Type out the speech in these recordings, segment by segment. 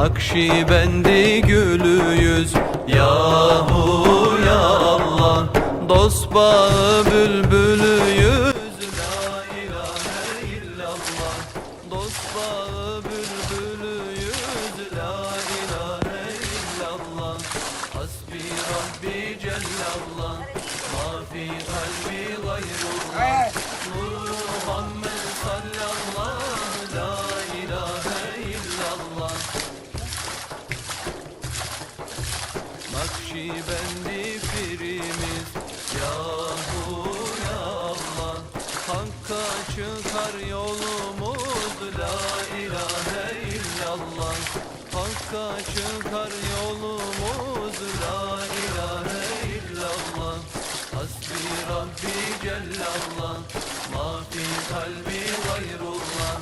Nakşibendi gülüyüz Yahu ya Allah Dost bağı bülbülüyüz La ilahe illallah. Dost bağı bülbülüyüz La ilahe illallah. Hasbi Rabbi Cellallah. Ma fi kalbi gayrullah. Nur Muhammed sallallahu Nakşibendi firimiz. Yahu ya Allah Hakka çıkar yolumuz. La ilahe illallah Hakka çıkar yolumuz. La ilahe illallah Hasbi Rabbi Cellallah. Ma fi kalbi gayrullah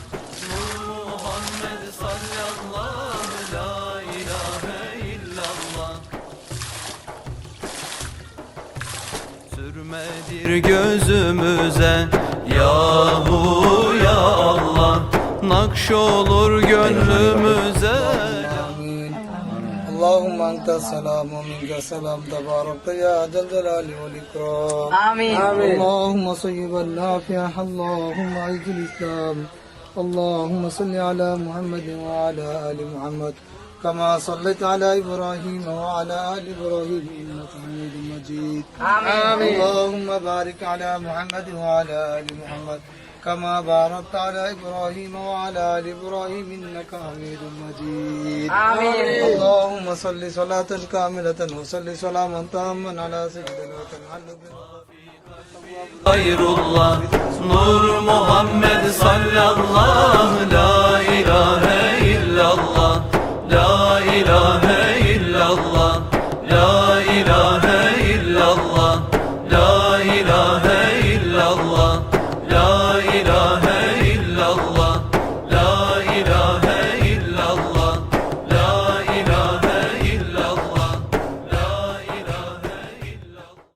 Nur Muhammed sallallahu Sürmedir gözümüze Yahu ya Allah Nakş olur gönlümüze اللهم أنت السلام ومنك السلام تبارك يا ذا الجلال والإكرام آمين اللهم صيبا نافعا اللهم أعز الإسلام اللهم صل على محمد وعلى آل محمد كما صليت على إبراهيم وعلى آل إبراهيم إنك حميد مجيد. آمين. اللهم بارك على محمد وعلى آل محمد كما باركت على إبراهيم وعلى آل إبراهيم إنك حميد مجيد. آمين. اللهم صل صلاة كاملة وصل سلاما تاما على سيدنا وتنعل Gayrullah Nur Muhammed sallallahu La illallah